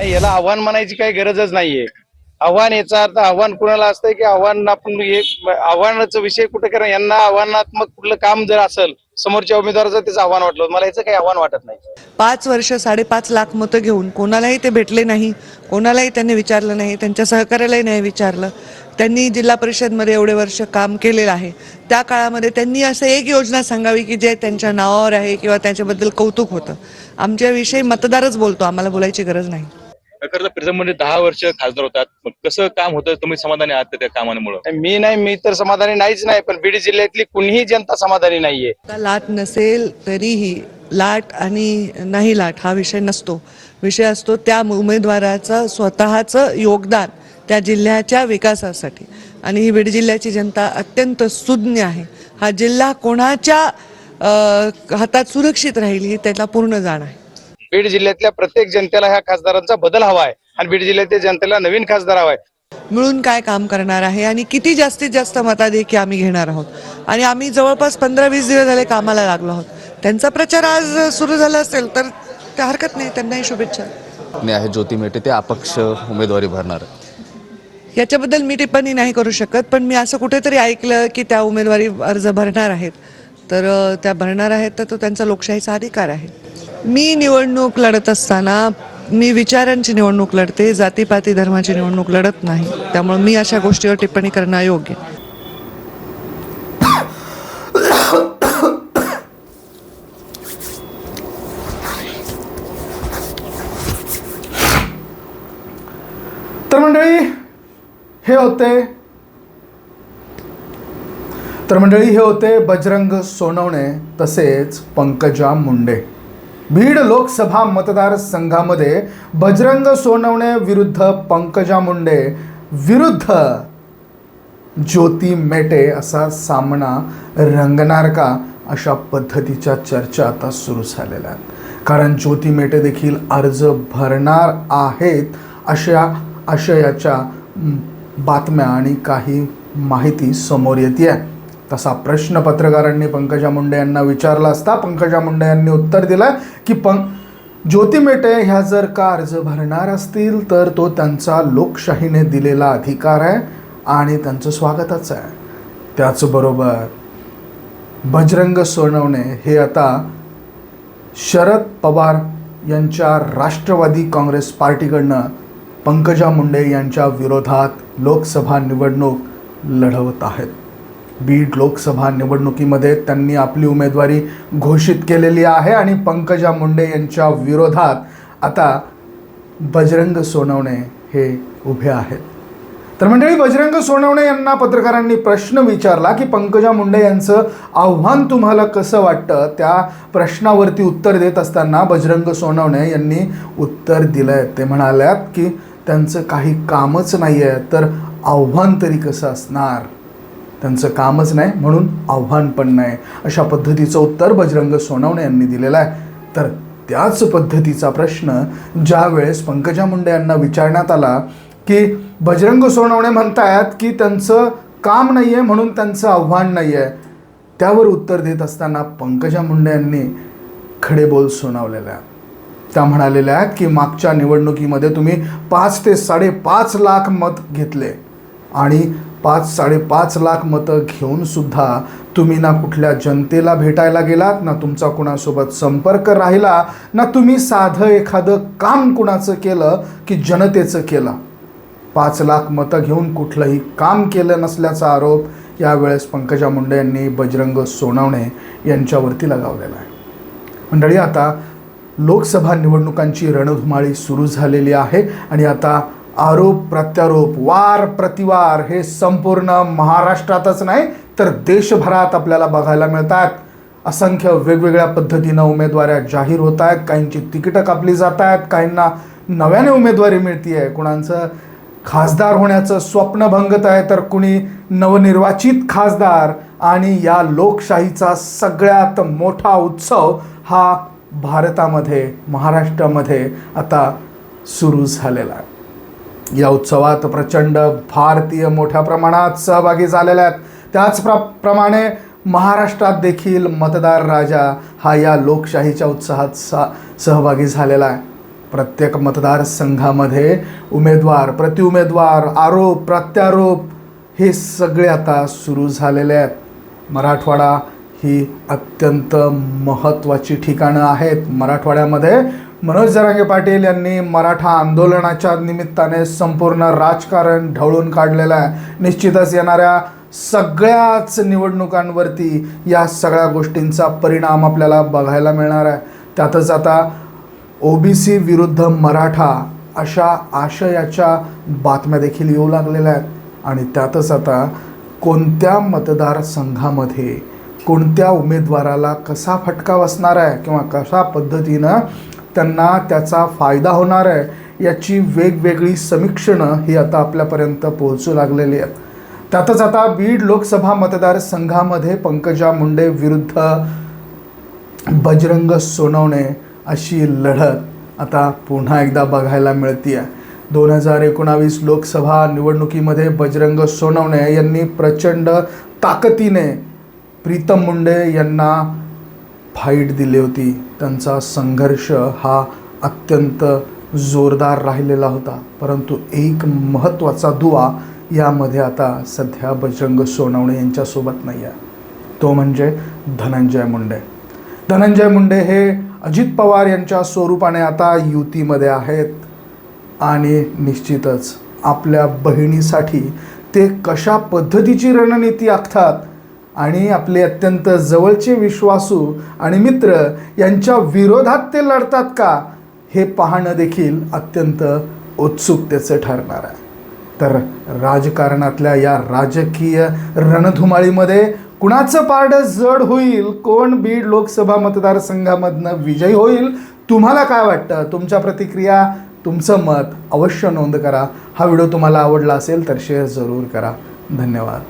नाही, याला आव्हान म्हणायची काही गरजच नाहीये. आव्हान याचा अर्थ आव्हान कुणाला असतंय की आव्हान आपण आव्हानाचा विषय कुठे करा यांना आव्हानात्मक कुठलं काम जर असेल समोरच्या उमेदवाराचं त्याचं आव्हान वाटलं मला याचं काही आव्हान वाटत नाही. पाच वर्ष साडेपाच लाख मतं घेऊन कोणालाही ते भेटले नाही कोणालाही त्यांनी विचारलं नाही त्यांच्या सहकार्यालाही नाही विचारलं. त्यांनी जिल्हा परिषदमध्ये एवढे वर्ष काम केलेलं आहे. त्या काळामध्ये त्यांनी असं एक योजना सांगावी की जे त्यांच्या नावावर आहे किंवा त्याच्याबद्दल कौतुक होतं. आमच्याविषयी मतदारच बोलतो आम्हाला बोलायची गरज नाही. खरं तर प्रिझममध्ये दहा वर्ष खासदार होतात. मग कसं काम होतं? तुम्ही समाधानी आहात त्या कामामुळे? मी नाही मी तर समाधानी नाहीच नाही पण बीड जिल्ह्यातली कुणीही जनता समाधानी नाहीये. आता लाट नसेल तरीही लाट आणि नाही लाट हा विषय नसतो. विषय असतो त्या उमेदवाराचं स्वतःचं योगदान त्या जिल्ह्याच्या विकासासाठी. आणि ही बीड जिल्ह्याची जनता अत्यंत सुज्ञ आहे. हा जिल्हा कोणाच्या अ, हातात सुरक्षित राहील ही त्याला पूर्ण जाण आहे. बीड जिल्ह्यातल्या प्रत्येक जनतेला ह्या खासदारांचा बदल हवा आहे आणि बीड जिल्ह्यातल्या जनतेला नवीन खासदार हवाय मिळून काय काम करणार आहे आणि किती जास्तीत जास्त मताधिक्य आम्ही घेणार आहोत? आणि आम्ही जवळपास पंधरा वीस दिवस झाले कामाला लागलो आहोत. त्यांचा प्रचार आज सुरू झाला असेल तर त्या हरकत नाही. त्यांनाही शुभेच्छा. मी आहे ज्योती मेटे ते अपक्ष उमेदवारी भरणार याच्याबद्दल मी टिप्पणी नाही करू शकत पण मी असं कुठेतरी ऐकलं की त्या उमेदवारी अर्ज भरणार आहेत. तर त्या भरणार आहेत तर तो त्यांचा लोकशाहीचा अधिकार आहे. मी निवडणूक लढत असताना मी विचारांची निवडणूक लढते जातीपाती धर्माची निवडणूक लढत नाही. त्यामुळे मी अशा गोष्टीवर टिप्पणी करणं अयोग्य तर मंडळी हे होते तर मंडळी हे होते बजरंग सोनवणे तसेच पंकजा मुंडे. बीड लोकसभा मतदारसंघामध्ये बजरंग सोनवणे विरुद्ध पंकजा मुंडे विरुद्ध ज्योती मेटे असा सामना रंगणार का अशा पद्धतीच्या चर्चा आता सुरू झालेल्या आहेत. कारण ज्योती मेटे देखील अर्ज भरणार आहेत अशा आशयाच्या बातम्या आणि काही माहिती समोर येते तसा प्रश्न पत्रकारांनी पंकजा मुंडे यांना विचारला असता पंकजा मुंडे यांनी उत्तर दिलं की पं ज्योती मेटे ह्या जर का अर्ज भरणार असतील तर तो त्यांचा लोकशाहीने दिलेला अधिकार आहे आणि त्यांचं स्वागतच आहे. त्याचबरोबर बजरंग सोनवणे हे आता शरद पवार यांच्या राष्ट्रवादी काँग्रेस पार्टीकडनं पंकजा मुंडे यांच्या विरोधात लोकसभा निवडणूक लढवत आहेत. बीड लोकसभा निवडणुकीमध्ये त्यांनी आपली उमेदवारी घोषित केलेली आहे आणि पंकजा मुंडे यांच्या विरोधात आता बजरंग सोनवणे हे उभे आहेत. तर मंडळी बजरंग सोनवणे यांना पत्रकारांनी प्रश्न विचारला की पंकजा मुंडे यांचं आव्हान तुम्हाला कसं वाटतं? त्या प्रश्नावरती उत्तर देत असताना बजरंग सोनवणे यांनी उत्तर दिलं आहे ते म्हणाल्यात की त्यांचं काही कामच नाही आहे तर आव्हान तरी कसं असणार? त्यांचं कामच नाही म्हणून आव्हान पण नाही. अशा पद्धतीचं उत्तर बजरंग सोनवणे यांनी दिलेलं आहे. तर त्याच पद्धतीचा प्रश्न ज्या वेळेस पंकजा मुंडे यांना विचारण्यात आला की बजरंग सोनवणे म्हणतायत की त्यांचं काम नाही आहे म्हणून त्यांचं आव्हान नाही आहे त्यावर उत्तर देत असताना पंकजा मुंडे यांनी खडे बोल सुनावलेल्या त्या म्हणालेल्या आहेत की मागच्या निवडणुकीमध्ये तुम्ही पाच ते साडेपाच लाख मत घेतले. आणि पाच साडेपाच लाख मतं घेऊन सुद्धा तुम्ही ना कुठल्या जनतेला भेटायला गेलात ना तुमचा कुणासोबत संपर्क राहिला ना तुम्ही साधं एखादं काम कुणाचं केलं की जनतेचं केलं. पाच लाख मतं घेऊन कुठलंही काम केलं नसल्याचा आरोप यावेळेस पंकजा मुंडे यांनी बजरंग सोनवणे यांच्यावरती लगावलेला आहे. मंडळी आता लोकसभा निवडणुकांची रणधुमाळी सुरू झालेली आहे आणि आता आरोप प्रत्यारोप वार प्रतिवार हे संपूर्ण महाराष्ट्रातच नाही तर देशभरात आपल्याला बघायला मिळतात. असंख्य वेगवेगळ्या पद्धतीनं उमेदवाऱ्या जाहीर होत आहेत काहींची तिकीटं कापली जात आहेत काहींना नव्याने उमेदवारी मिळते आहे कुणाचं खासदार होण्याचं स्वप्न भंगत आहे तर कुणी नवनिर्वाचित खासदार आणि या लोकशाहीचा सगळ्यात मोठा उत्सव हा भारतामध्ये महाराष्ट्रामध्ये आता सुरू झालेला आहे. या उत्सवात प्रचंड भारतीय मोठ्या प्रमाणात सहभागी झालेल्या आहेत. त्याच प्र प्रमाणे महाराष्ट्रात देखील मतदार राजा हा या लोकशाहीच्या उत्साहात सा सहभागी झालेला आहे. प्रत्येक मतदारसंघामध्ये उमेदवार प्रतिउमेदवार आरोप प्रत्यारोप हे सगळे आता सुरू झालेले आहेत. मराठवाडा ही अत्यंत महत्त्वाची ठिकाणं आहेत. मराठवाड्यामध्ये मनोज जरांगे पाटील यांनी मराठा आंदोलनाच्या निमित्ताने संपूर्ण राजकारण ढवळून काढलेलं आहे. निश्चितच येणाऱ्या सगळ्याच निवडणुकांवरती या सगळ्या गोष्टींचा परिणाम आपल्याला बघायला मिळणार आहे. त्यातच आता ओबीसी विरुद्ध मराठा अशा आशयाच्या बातम्या देखील येऊ लागलेल्या आहेत. आणि त्यातच आता कोणत्या मतदारसंघामध्ये कोणत्या उमेदवाराला कसा फटका बसणार आहे किंवा कशा पद्धतीनं त्यांना त्याचा फायदा होणार आहे याची वेगवेगळी समीक्षणं ही आता आपल्यापर्यंत पोहोचू लागलेली आहेत. त्यातच आता बीड लोकसभा मतदारसंघामध्ये पंकजा मुंडे विरुद्ध बजरंग सोनवणे अशी लढत आता पुन्हा एकदा बघायला मिळते आहे दोन हजार एकोणावीस लोकसभा निवडणुकीमध्ये बजरंग सोनवणे यांनी प्रचंड ताकदीने प्रीतम मुंडे यांना फाईट दिली होती. त्यांचा संघर्ष हा अत्यंत जोरदार राहिलेला होता. परंतु एक महत्त्वाचा दुवा यामध्ये आता सध्या बजरंग सोनवणे यांच्यासोबत नाही आहे तो म्हणजे धनंजय मुंडे. धनंजय मुंडे हे अजित पवार यांच्या स्वरूपाने आता युतीमध्ये आहेत. आणि निश्चितच आपल्या बहिणीसाठी ते कशा पद्धतीची रणनीती आखतात आणि आपले अत्यंत जवळचे विश्वासू आणि मित्र यांच्या विरोधात ते लढतात का हे पाहणं देखील अत्यंत उत्सुकतेचं ठरणार आहे. तर राजकारणातल्या या राजकीय रणधुमाळीमध्ये कुणाचं पारडं जड होईल कोण बीड लोकसभा मतदारसंघामधनं विजयी होईल तुम्हाला काय वाटतं? तुमच्या प्रतिक्रिया तुमचं मत अवश्य नोंद करा. हा व्हिडिओ तुम्हाला आवडला असेल तर शेअर जरूर करा. धन्यवाद.